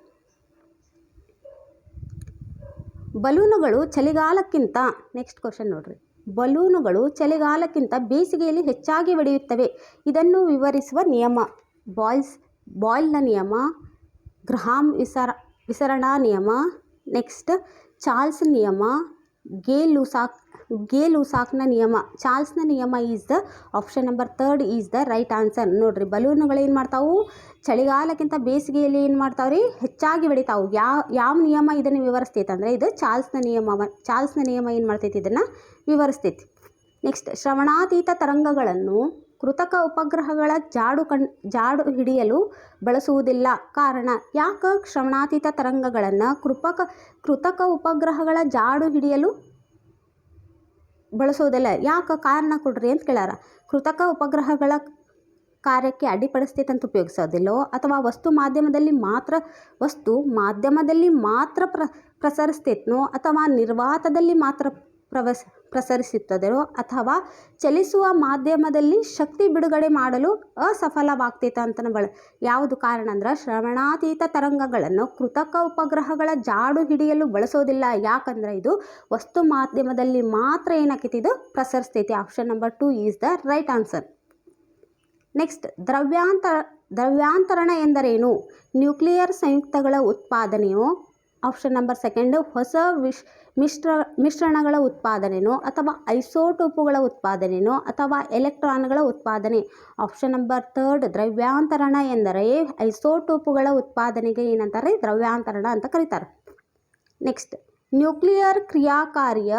ಬಲೂನುಗಳು ಚಳಿಗಾಲಕ್ಕಿಂತ, ನೆಕ್ಸ್ಟ್ ಕ್ವಶನ್ ನೋಡ್ರಿ. ಬಲೂನುಗಳು ಚಳಿಗಾಲಕ್ಕಿಂತ ಬೇಸಿಗೆಯಲ್ಲಿ ಹೆಚ್ಚಾಗಿ ಬೆಳೆಯುತ್ತವೆ. ಇದನ್ನು ವಿವರಿಸುವ ನಿಯಮ. ಬಾಯ್ಸ್, ಬಾಯ್ಲ್ನ ನಿಯಮ ಗ್ರಹಾಂ ವಿಸರ, ವಿಸರಣಾ ನಿಯಮ, ನೆಕ್ಸ್ಟ್ ಚಾರ್ಲ್ಸ್ ನಿಯಮ, ಗೇ ಲೂಸಾಕ್, ಗೇ ಲೂಸಾಕ್ನ ನಿಯಮ. ಚಾರ್ಲ್ಸ್ನ ನಿಯಮ is the option number third is the right answer. ನೋಡ್ರಿ, ಬಲೂನುಗಳು ಏನು ಮಾಡ್ತಾವು? ಚಳಿಗಾಲಕ್ಕಿಂತ ಬೇಸಿಗೆಯಲ್ಲಿ ಏನು ಮಾಡ್ತಾವ್ರಿ? ಹೆಚ್ಚಾಗಿ ಬೆಳಿತಾವು. ಯಾವ ಯಾವ ನಿಯಮ ಇದನ್ನು ವಿವರಿಸ್ತೈತೆ ಅಂದರೆ ಇದು ಚಾರ್ಲ್ಸ್ನ ನಿಯಮ ಚಾರ್ಲ್ಸ್ನ ನಿಯಮ ಏನು ಮಾಡ್ತೈತಿ ಇದನ್ನು ವಿವರಿಸ್ತೈತಿ. ನೆಕ್ಸ್ಟ್ ಶ್ರವಣಾತೀತ ತರಂಗಗಳನ್ನು ಕೃತಕ ಉಪಗ್ರಹಗಳ ಜಾಡು ಕಣ್, ಜಾಡು ಹಿಡಿಯಲು ಬಳಸುವುದಿಲ್ಲ. ಕಾರಣ, ಯಾಕೆ ಶ್ರವಣಾತೀತ ತರಂಗಗಳನ್ನು ಕೃಪಕ, ಕೃತಕ ಉಪಗ್ರಹಗಳ ಜಾಡು ಹಿಡಿಯಲು ಬಳಸೋದಿಲ್ಲ? ಯಾಕೆ ಕಾರಣ ಕೊಡ್ರಿ ಅಂತ ಕೇಳಾರ ಕೃತಕ ಉಪಗ್ರಹಗಳ ಕಾರ್ಯಕ್ಕೆ ಅಡ್ಡಿಪಡಿಸ್ತೈತೆ ಅಂತ ಉಪಯೋಗಿಸೋದಿಲ್ಲೋ, ಅಥವಾ ವಸ್ತು ಮಾಧ್ಯಮದಲ್ಲಿ ಮಾತ್ರ, ವಸ್ತು ಮಾಧ್ಯಮದಲ್ಲಿ ಮಾತ್ರ ಪ್ರ, ಪ್ರಸರಿಸ್ತೈತನೋ, ಅಥವಾ ನಿರ್ವಾತದಲ್ಲಿ ಮಾತ್ರ ಪ್ರವಸ್ ಪ್ರಸರಿಸುತ್ತದೆಯೋ ಅಥವಾ ಚಲಿಸುವ ಮಾಧ್ಯಮದಲ್ಲಿ ಶಕ್ತಿ ಬಿಡುಗಡೆ ಮಾಡಲು ಅಸಫಲವಾಗ್ತೈತೆ ಬಳ ಯಾವುದು ಕಾರಣ ಅಂದ್ರೆ ಶ್ರವಣಾತೀತ ತರಂಗಗಳನ್ನು ಕೃತಕ ಉಪಗ್ರಹಗಳ ಜಾಡು ಹಿಡಿಯಲು ಬಳಸೋದಿಲ್ಲ. ಯಾಕಂದ್ರೆ ಇದು ವಸ್ತು ಮಾಧ್ಯಮದಲ್ಲಿ ಮಾತ್ರ ಏನಾಕೈತಿ? ಇದು ಪ್ರಸರಿಸ್ತೈತಿ. Option number two is the right answer next ದ್ರವ್ಯಾಂತರ, ದ್ರವ್ಯಾಂತರಣ ಎಂದರೇನು? ನ್ಯೂಕ್ಲಿಯರ್ ಸಂಯುಕ್ತಗಳ ಉತ್ಪಾದನೆಯು? ಆಪ್ಷನ್ ನಂಬರ್ ಸೆಕೆಂಡು ಹೊಸ ವಿಶ್ ಮಿಶ್ರ, ಮಿಶ್ರಣಗಳ ಉತ್ಪಾದನೆನೋ ಅಥವಾ ಐಸೋಟೋಪುಗಳ ಉತ್ಪಾದನೆನೋ ಅಥವಾ ಎಲೆಕ್ಟ್ರಾನ್ಗಳ ಉತ್ಪಾದನೆ. ಆಪ್ಷನ್ ನಂಬರ್ ಥರ್ಡ್, ದ್ರವ್ಯಾಂತರಣ ಎಂದರೆ ಐಸೋಟೋಪುಗಳ ಉತ್ಪಾದನೆಗೆ ಏನಂತಾರೆ? ದ್ರವ್ಯಾಂತರಣ ಅಂತ ಕರೀತಾರೆ. ನೆಕ್ಸ್ಟ್, ನ್ಯೂಕ್ಲಿಯರ್ ಕ್ರಿಯಾಕಾರಿಯ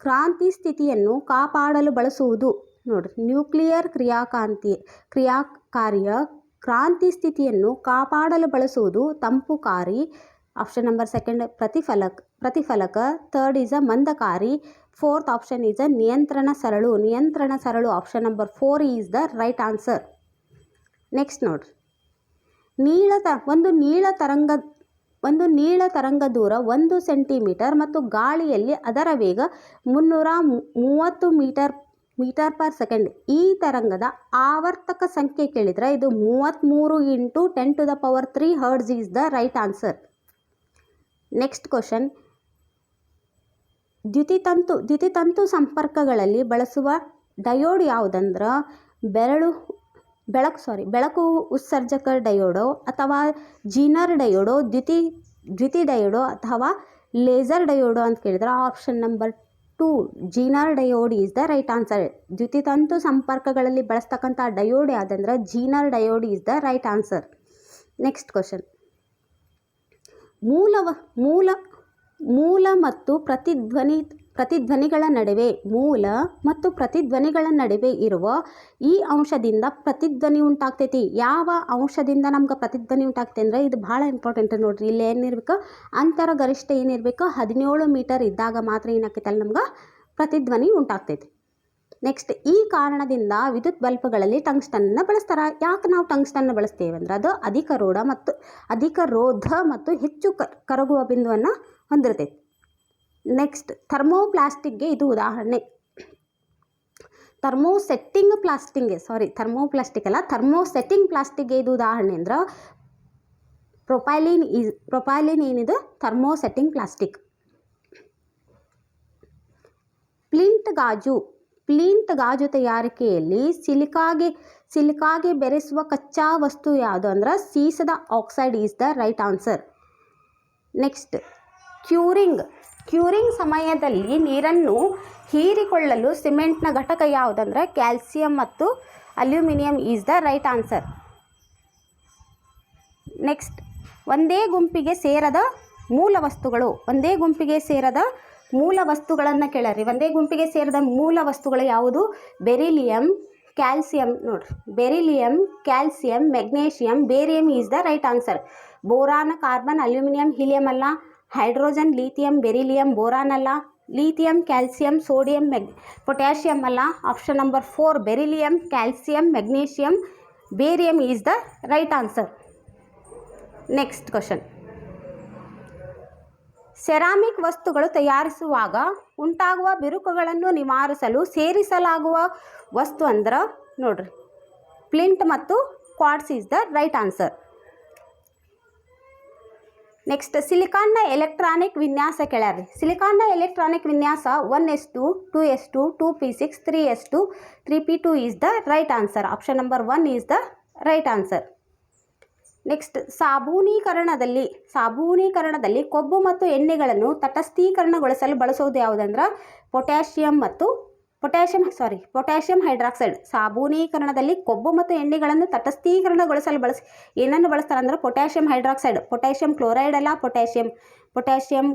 ಕ್ರಾಂತಿ ಸ್ಥಿತಿಯನ್ನು ಕಾಪಾಡಲು ಬಳಸುವುದು. ನೋಡಿರಿ, ನ್ಯೂಕ್ಲಿಯರ್ ಕ್ರಿಯಾಕಾಂತಿ, ಕ್ರಿಯಾಕಾರಿಯ ಕ್ರಾಂತಿ ಸ್ಥಿತಿಯನ್ನು ಕಾಪಾಡಲು ಬಳಸುವುದು ತಂಪುಕಾರಿ ಆಪ್ಷನ್ ನಂಬರ್ ಸೆಕೆಂಡ್ ಪ್ರತಿಫಲಕ ಪ್ರತಿಫಲಕ ಥರ್ಡ್ ಈಸ್ ಅ ಮಂದಕಾರಿ ಫೋರ್ತ್ ಆಪ್ಷನ್ ಈಸ್ ಅ ನಿಯಂತ್ರಣ ಸರಳು ನಿಯಂತ್ರಣ ಸರಳು option number four is the right answer next ನೋಡ್ರಿ ನೀಳ ತ ಒಂದು ನೀಳ ತರಂಗ ಒಂದು ನೀಳ ತರಂಗ ದೂರ ಒಂದು ಸೆಂಟಿಮೀಟರ್ ಮತ್ತು ಗಾಳಿಯಲ್ಲಿ ಅದರ ವೇಗ ಮುನ್ನೂರ ಮೂವತ್ತು ಮೀಟರ್ ಮೀಟರ್ ಪರ್ ಸೆಕೆಂಡ್ ಈ ತರಂಗದ ಆವರ್ತಕ ಸಂಖ್ಯೆ ಕೇಳಿದರೆ ಇದು ಮೂವತ್ತ್ಮೂರು into ten to the power three hertz is the right answer next question ದ್ಯುತಿತಂತು ದ್ಯುತಿತಂತು ಸಂಪರ್ಕಗಳಲ್ಲಿ ಬಳಸುವ ಡಯೋಡ್ ಯಾವುದಂದ್ರೆ ಬೆರಳು, ಬೆಳಕು ಸಾರಿ ಬೆಳಕು ಉತ್ಸರ್ಜಕ ಡಯೋಡೋ ಅಥವಾ ಜೀನರ್ ಡಯೋಡೋ, ದ್ಯುತಿ ದ್ಯುತಿ ಡಯೋಡೋ ಅಥವಾ ಲೇಸರ್ ಡಯೋಡೋ ಅಂತ ಕೇಳಿದ್ರೆ option number two zener diode is the right answer ದ್ಯುತಿತಂತು ಸಂಪರ್ಕಗಳಲ್ಲಿ ಬಳಸ್ತಕ್ಕಂಥ ಡಯೋಡ್ ಯಾವುದಂದ್ರೆ zener diode is the right answer next question ಮೂಲವ, ಮೂಲ ಮೂಲ ಮತ್ತು ಪ್ರತಿಧ್ವನಿ, ಪ್ರತಿಧ್ವನಿಗಳ ನಡುವೆ, ಮೂಲ ಮತ್ತು ಪ್ರತಿಧ್ವನಿಗಳ ನಡುವೆ ಇರುವ ಈ ಅಂಶದಿಂದ ಪ್ರತಿಧ್ವನಿ ಉಂಟಾಗ್ತೈತಿ. ಯಾವ ಅಂಶದಿಂದ ನಮ್ಗೆ ಪ್ರತಿಧ್ವನಿ ಉಂಟಾಗ್ತೈತೆ ಅಂದರೆ ಇದು ಭಾಳ ಇಂಪಾರ್ಟೆಂಟ್ ನೋಡ್ರಿ. ಇಲ್ಲಿ ಏನಿರ್ಬೇಕು ಅಂತರ ಗರಿಷ್ಠ ಏನಿರಬೇಕು ಹದಿನೇಳು ಮೀಟರ್ ಇದ್ದಾಗ ಮಾತ್ರ ಏನಾಗ್ತೈತಲ್ಲ ನಮ್ಗೆ ಪ್ರತಿಧ್ವನಿ ಉಂಟಾಗ್ತೈತಿ. ನೆಕ್ಸ್ಟ್ ಈ ಕಾರಣದಿಂದ ವಿದ್ಯುತ್ ಬಲ್ಪ್ಗಳಲ್ಲಿ ಟಂಗ್ಸ್ಟನ್ನ ಬಳಸ್ತಾರೆ. ಯಾಕೆ ನಾವು ಟಂಗ್ಸ್ಟನ್ನ ಬಳಸ್ತೇವೆ ಅಂದ್ರೆ ಅದು ಅಧಿಕ ರೋಢ ಮತ್ತು ಅಧಿಕ ರೋಧ ಮತ್ತು ಹೆಚ್ಚು ಕರಗುವ ಬಿಂದುವನ್ನು ಹೊಂದಿರ್ತೈತಿ. ನೆಕ್ಸ್ಟ್ ಥರ್ಮೋಪ್ಲಾಸ್ಟಿಕ್ಗೆ ಇದು ಉದಾಹರಣೆ. ಥರ್ಮೋಸೆಟ್ಟಿಂಗ್ ಪ್ಲಾಸ್ಟಿಕ್ಗೆ ಸಾರಿ ಥರ್ಮೋಪ್ಲಾಸ್ಟಿಕ್ ಅಲ್ಲ. ಥರ್ಮೋಸೆಟ್ಟಿಂಗ್ ಪ್ಲಾಸ್ಟಿಕ್ಗೆ ಇದು ಉದಾಹರಣೆ ಅಂದ್ರೆ ಪ್ರೊಪೈಲಿನ್ ಈಸ್ ಪ್ರೊಪೈಲಿನ್ ಏನಿದೆ? ಥರ್ಮೋಸೆಟ್ಟಿಂಗ್ ಪ್ಲಾಸ್ಟಿಕ್ ಪ್ಲಿಂಟ್ ಗಾಜು. ಪ್ಲಿಂಟ್ ಗಾಜು ತಯಾರಿಕೆಯಲ್ಲಿ ಸಿಲಿಕಾಗೆ ಸಿಲಿಕಾಗೆ ಬೆರೆಸುವ ಕಚ್ಚಾ ವಸ್ತು ಯಾವುದು ಅಂದ್ರೆ ಸೀಸದ oxide is the right answer. Next, curing. Curing ಸಮಯದಲ್ಲಿ ನೀರನ್ನು ಹೀರಿಕೊಳ್ಳಲು ಸಿಮೆಂಟ್ನ ಘಟಕ ಯಾವುದಂದ್ರೆ ಕ್ಯಾಲ್ಸಿಯಂ ಮತ್ತು aluminium is the right answer. Next, ಒಂದೇ ಗುಂಪಿಗೆ ಸೇರದ ಮೂಲ ವಸ್ತುಗಳು, ಒಂದೇ ಗುಂಪಿಗೆ ಸೇರದ ಮೂಲ ವಸ್ತುಗಳನ್ನು ಕೇಳರಿ ಒಂದೇ ಗುಂಪಿಗೆ ಸೇರಿದ ಮೂಲ ವಸ್ತುಗಳು ಯಾವುದು? ಬೆರಿಲಿಯಂ, ಕ್ಯಾಲ್ಸಿಯಂ ನೋಡ್ರಿ. Beryllium, calcium, magnesium, barium is the right answer. Boron, carbon, aluminium, helium ಅಲ್ಲ. ಹೈಡ್ರೋಜನ್, ಲೀಥಿಯಂ, ಬೆರಿಲಿಯಂ, ಬೋರಾನ್ ಅಲ್ಲ. Lithium, calcium, sodium, meg, potassium ಅಲ್ಲ. Option number four, beryllium, calcium, magnesium, barium is the right answer. Next question. Ceramic ವಸ್ತುಗಳು ತಯಾರಿಸುವಾಗ ಉಂಟಾಗುವ ಬಿರುಕುಗಳನ್ನು ನಿವಾರಿಸಲು ಸೇರಿಸಲಾಗುವ ವಸ್ತು ಅಂದ್ರೆ ನೋಡ್ರಿ, ಪ್ಲಿಂಟ್ ಮತ್ತು quartz is the right answer next ಸಿಲಿಕಾನ್ನ ಎಲೆಕ್ಟ್ರಾನಿಕ್ ವಿನ್ಯಾಸ ಕೆಳರಿ ಸಿಲಿಕಾನ್ನ ಎಲೆಕ್ಟ್ರಾನಿಕ್ ವಿನ್ಯಾಸ one s two two s two, two p six, three s two, three p two is the right answer option number one is the right answer next ಸಾಬೂನೀಕರಣದಲ್ಲಿ ಸಾಬೂನೀಕರಣದಲ್ಲಿ ಕೊಬ್ಬು ಮತ್ತು ಎಣ್ಣೆಗಳನ್ನು ತಟಸ್ಥೀಕರಣಗೊಳಿಸಲು ಬಳಸೋದು ಯಾವುದಂದ್ರೆ? ಪೊಟ್ಯಾಷಿಯಂ ಮತ್ತು ಪೊಟ್ಯಾಷಿಯಂ ಸಾರಿ ಪೊಟ್ಯಾಷಿಯಂ ಹೈಡ್ರಾಕ್ಸೈಡ್ ಸಾಬೂನೀಕರಣದಲ್ಲಿ ಕೊಬ್ಬು ಮತ್ತು ಎಣ್ಣೆಗಳನ್ನು ತಟಸ್ಥೀಕರಣಗೊಳಿಸಲು ಬಳಸಿ, ಏನನ್ನು ಬಳಸ್ತಾರೆ ಅಂದ್ರೆ ಪೊಟ್ಯಾಷಿಯಂ ಹೈಡ್ರಾಕ್ಸೈಡ್ ಪೊಟ್ಯಾಷಿಯಂ ಕ್ಲೋರೈಡ್ ಅಲ್ಲ ಪೊಟ್ಯಾಷಿಯಂ ಪೊಟ್ಯಾಷಿಯಂ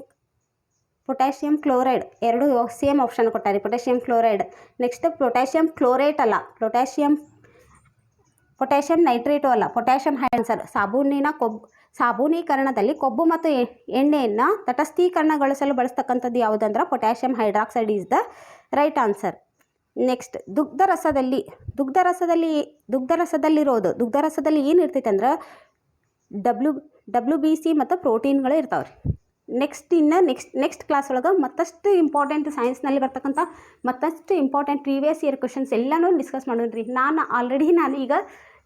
ಪೊಟ್ಯಾಷಿಯಂ ಕ್ಲೋರೈಡ್ ಎರಡು same option ಕೊಟ್ಟಾರೆ potassium chloride next potassium chlorate ಅಲ್ಲ ಪೊಟ್ಯಾಷಿಯಂ ಪೊಟ್ಯಾಷಿಯಂ ನೈಟ್ರೇಟು ಅಲ್ಲ, ಪೊಟ್ಯಾಷಿಯಂ ಹೈಡ್ರಾಕ್ಸೈಡ್ ಸಾಬೂನಿನ ಕೊಬ್ಬು ಸಾಬೂನೀಕರಣದಲ್ಲಿ ಕೊಬ್ಬು ಮತ್ತು ಎಣ್ಣೆಯನ್ನು ತಟಸ್ಥೀಕರಣಗೊಳಿಸಲು ಬಳಸ್ತಕ್ಕಂಥದ್ದು ಯಾವುದಂದ್ರೆ potassium hydroxide is the right answer. Next, ದುಗ್ಧರಸದಲ್ಲಿ ದುಗ್ಧರಸದಲ್ಲಿ, ದುಗ್ಧರಸದಲ್ಲಿರೋದು, ದುಗ್ಧರಸದಲ್ಲಿ ಏನು ಇರ್ತೈತೆ ಅಂದ್ರೆ ಡಬ್ಲ್ಯೂ ಡಬ್ಲ್ಯೂ ಬಿ ಸಿ ಮತ್ತು ಪ್ರೋಟೀನ್ಗಳು ಇರ್ತಾವೆ ರೀ ನೆಕ್ಸ್ಟ್ ಇನ್ನು ನೆಕ್ಸ್ಟ್ ನೆಕ್ಸ್ಟ್ ಕ್ಲಾಸ್ ಒಳಗೆ ಮತ್ತಷ್ಟು ಇಂಪಾರ್ಟೆಂಟ್ ಸೈನ್ಸ್ನಲ್ಲಿ ಬರ್ತಕ್ಕಂಥ ಮತ್ತಷ್ಟು ಇಂಪಾರ್ಟೆಂಟ್ ಪ್ರೀವಿಯಸ್ ಇಯರ್ ಕ್ವಶನ್ಸ್ ಎಲ್ಲನೂ ಡಿಸ್ಕಸ್ ಮಾಡೋಣ ರೀ ನಾನು ಆಲ್ರೆಡಿ ನಾನು ಈಗ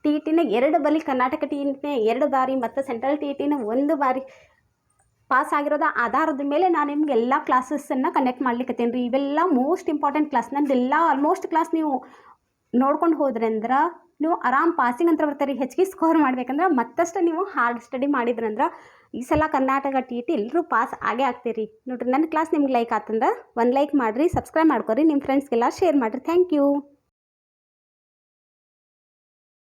ಟಿ ಟಿನ ಎರಡು ಬಲಿ ಕರ್ನಾಟಕ ಟಿ ಇಟಿನ ಟಿನ ಎರಡು ಬಾರಿ ಮತ್ತು ಸೆಂಟ್ರಲ್ ಟಿ ಟಿನ ಒಂದು ಬಾರಿ ಪಾಸ್ ಆಗಿರೋದ ಆಧಾರದ ಮೇಲೆ ನಾನು ನಿಮ್ಗೆ ಎಲ್ಲ ಕ್ಲಾಸಸ್ಸನ್ನು ಕನೆಕ್ಟ್ ಮಾಡ್ಲಿಕ್ಕತ್ತೀನಿ ರೀ ಇವೆಲ್ಲ ಮೋಸ್ಟ್ ಇಂಪಾರ್ಟೆಂಟ್ ಕ್ಲಾಸ್ ನಂದೆಲ್ಲ ಆಲ್ಮೋಸ್ಟ್ ಕ್ಲಾಸ್ ನೀವು ನೋಡ್ಕೊಂಡು ಹೋದ್ರೆ ಅಂದ್ರೆ ನೀವು ಆರಾಮ್ ಪಾಸಿಂಗ್ ಅಂತ ಬರ್ತಾರೆ. ಹೆಚ್ಚಿಗೆ ಸ್ಕೋರ್ ಮಾಡ್ಬೇಕಂದ್ರೆ ಮತ್ತಷ್ಟು ನೀವು ಹಾರ್ಡ್ ಸ್ಟಡಿ ಮಾಡಿದ್ರಂದ್ರೆ ಈ ಸಲ ಕರ್ನಾಟಕ ಟಿ ಟಿ ಎಲ್ಲರೂ ಪಾಸ್ ಆಗೇ ಆಗ್ತೀರಿ. ನೋಡ್ರಿ ನನ್ನ ಕ್ಲಾಸ್ ನಿಮ್ಗೆ ಲೈಕ್ ಆತಂದ್ರೆ ಒಂದು ಲೈಕ್ ಮಾಡಿರಿ ಸಬ್ಸ್ಕ್ರೈಬ್ ಮಾಡ್ಕೊರಿ ನಿಮ್ಮ ಫ್ರೆಂಡ್ಸ್ಗೆಲ್ಲ ಶೇರ್ ಮಾಡಿರಿ. Thank you